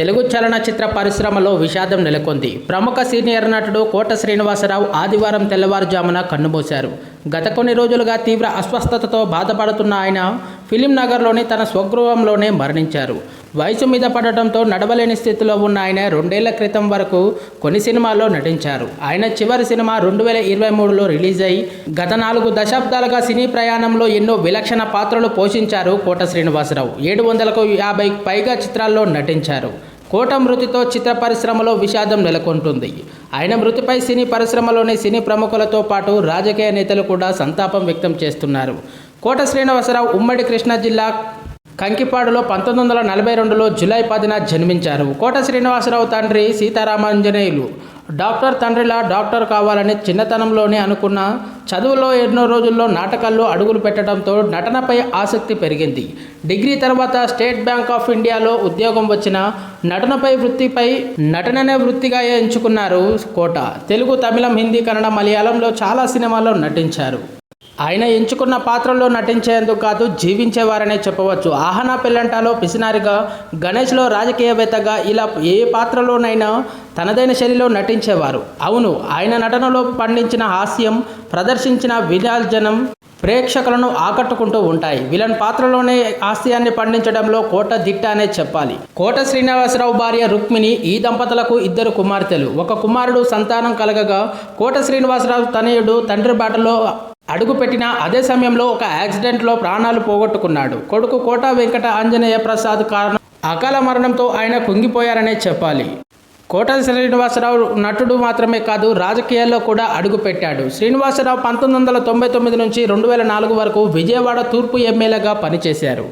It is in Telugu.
తెలుగు చలనచిత్ర పరిశ్రమలో విషాదం నెలకొంది. ప్రముఖ సీనియర్ నటుడు కోట శ్రీనివాసరావు ఆదివారం తెల్లవారుజామున కన్నుమూశారు. గత కొన్ని రోజులుగా తీవ్ర అస్వస్థతతో బాధపడుతున్న ఆయన ఫిలిం నగర్లోని తన స్వగృహంలోనే మరణించారు. వయసు మీద పడటంతో నడవలేని స్థితిలో ఉన్న ఆయన రెండేళ్ళ క్రితం వరకు కొన్ని సినిమాల్లో నటించారు. ఆయన చివరి సినిమా రెండు వేల ఇరవై మూడులో రిలీజ్ అయి గత నాలుగు దశాబ్దాలుగా సినీ ప్రయాణంలో ఎన్నో విలక్షణ పాత్రలు పోషించారు కోట శ్రీనివాసరావు. ఏడు వందలకు యాభై పైగా చిత్రాల్లో నటించారు. కోట మృతితో చిత్ర పరిశ్రమలో విషాదం నెలకొంటుంది. ఆయన మృతిపై సినీ పరిశ్రమలోని సినీ ప్రముఖులతో పాటు రాజకీయ నేతలు కూడా సంతాపం వ్యక్తం చేస్తున్నారు. కోట శ్రీనివాసరావు ఉమ్మడి కృష్ణా జిల్లా కంకిపాడులో పంతొమ్మిది వందల నలభై రెండులో జూలై పదిన జన్మించారు. కోట శ్రీనివాసరావు తండ్రి సీతారామాంజనేయులు. డాక్టర్ తండ్రిలా డాక్టర్ కావాలని చిన్నతనంలోనే అనుకున్న చదువులో ఎన్నో రోజుల్లో నాటకాల్లో అడుగులు పెట్టడంతో నటనపై ఆసక్తి పెరిగింది. డిగ్రీ తర్వాత స్టేట్ బ్యాంక్ ఆఫ్ ఇండియాలో ఉద్యోగం వచ్చిన నటనపై వృత్తిపై నటననే వృత్తిగా ఎంచుకున్నారు కోట. తెలుగు తమిళం హిందీ కన్నడ మలయాళంలో చాలా సినిమాల్లో నటించారు. ఆయన ఎంచుకున్న పాత్రలో నటించేందుకు కాదు జీవించేవారనే చెప్పవచ్చు. ఆహనా పెళ్ళంటాలో పిసినారిగా గణేష్లో రాజకీయవేత్తగా ఇలా ఏ పాత్రలోనైనా తనదైన శైలిలో నటించేవారు. అవును ఆయన నటనలో పండించిన హాస్యం ప్రదర్శించిన విరాజనం ప్రేక్షకులను ఆకట్టుకుంటూ ఉంటాయి. విలన్ పాత్రలోనే హాస్యాన్ని పండించడంలో కోట దిట్ట అనే చెప్పాలి. కోట శ్రీనివాసరావు భార్య రుక్మిణి ఈ దంపతులకు ఇద్దరు కుమార్తెలు. ఒక కుమారుడు సంతానం కలగగా కోట శ్రీనివాసరావు తనయుడు తండ్రి బాటలో అడుగుపెట్టిన అదే సమయంలో ఒక యాక్సిడెంట్లో ప్రాణాలు పోగొట్టుకున్నాడు. కొడుకు కోట వెంకట ఆంజనేయ ప్రసాద్ కారణం అకాల మరణంతో ఆయన కుంగిపోయారనే చెప్పాలి. కోట శ్రీనివాసరావు నటుడు మాత్రమే కాదు రాజకీయాల్లో కూడా అడుగుపెట్టాడు. శ్రీనివాసరావు పంతొమ్మిది వందల తొంభై తొమ్మిది నుంచి రెండు వేల నాలుగు వరకు విజయవాడ తూర్పు ఎమ్మెల్యేగా పనిచేశారు.